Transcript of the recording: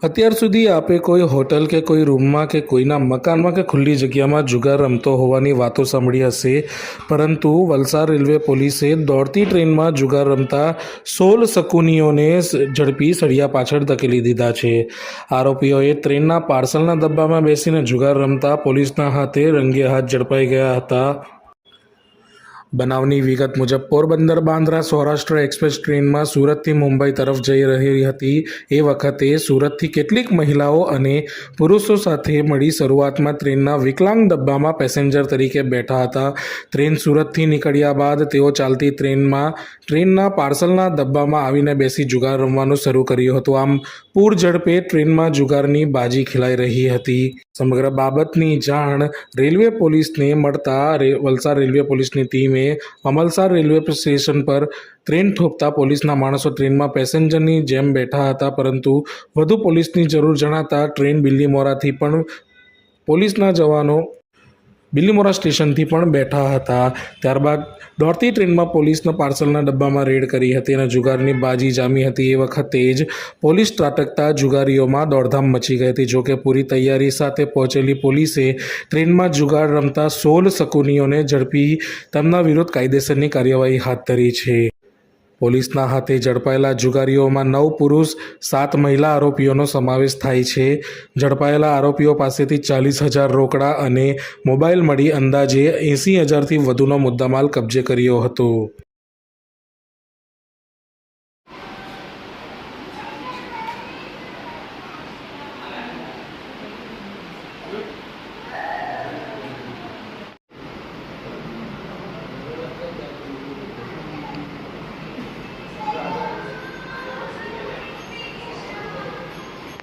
અત્યાર સુધી આપે કોઈ હોટલ કે કોઈ રૂમમાં કે કોઈના મકાનમાં કે ખુલ્લી જગ્યામાં જુગાર રમતો હોવાની વાતો સાંભળી હશે. પરંતુ વલસાડ રેલવે પોલીસે દોડતી ટ્રેનમાં જુગાર રમતા સોળ શકુનીઓને ઝડપી સળિયા પાછળ ધકેલી દીધા છે. આરોપીઓએ ટ્રેનના પાર્સલના ડબ્બામાં બેસીને જુગાર રમતા પોલીસના હાથે રંગે હાથ ઝડપાઈ ગયા હતા. બનાવની વિગત મુજબ, પોરબંદર બાંદ્રા સૌરાષ્ટ્ર એક્સપ્રેસ ટ્રેનમાં સુરતથી મુંબઈ તરફ જઈ રહી હતી. એ વખતે સુરતથી કેટલીક મહિલાઓ અને પુરુષો સાથે મળી શરૂઆતમાં ટ્રેનના વિકલાંગ ડબ્બામાં પેસેન્જર તરીકે બેઠા હતા. ટ્રેન સુરતથી નીકળ્યા બાદ તેઓ ચાલતી ટ્રેનમાં, ટ્રેનના પાર્સલના ડબ્બામાં આવીને બેસી જુગાર રમવાનું શરૂ કર્યું હતું. આમ, પૂર ઝડપે ટ્રેનમાં જુગારની બાજી ખેલાઈ રહી હતી. સમગ્ર બાબતની જાણ રેલવે પોલીસને મળતા વલસાડ રેલવે પોલીસની ટીમે અમલસાડ રેલવે સ્ટેશન પર ટ્રેન થોપતા પોલીસના માણસો ટ્રેનમાં પેસેન્જરની જેમ બેઠા હતા, પરંતુ વધુ પોલીસની જરૂર જણાતા ટ્રેન બિલ્લીમોરાથી પણ પોલીસના જવાનો બિલ્લીમોરા સ્ટેશનથી પણ બેઠા હતા. ત્યારબાદ દોડતી ટ્રેનમાં પોલીસના પાર્સલના ડબ્બામાં રેડ કરી હતી અને જુગારની બાજી જામી હતી. એ વખતે જ પોલીસ ત્રાટકતા જુગારીઓમાં દોડધામ મચી ગઈ હતી. જોકે પૂરી તૈયારી સાથે પહોંચેલી પોલીસે ટ્રેનમાં જુગાર રમતા સોળ શકુનીઓને ઝડપી તેમના વિરુદ્ધ કાયદેસરની કાર્યવાહી હાથ ધરી છે. પોલીસના હાથે ઝડપાયેલા જુગારીઓમાં નવ પુરુષ, સાત મહિલા આરોપીઓનો સમાવેશ થાય છે. ઝડપાયેલા આરોપીઓ પાસેથી ચાલીસ હજાર રોકડા અને મોબાઈલ મળી અંદાજે એંસી હજારથી વધુનો મુદ્દામાલ કબજે કર્યો હતો.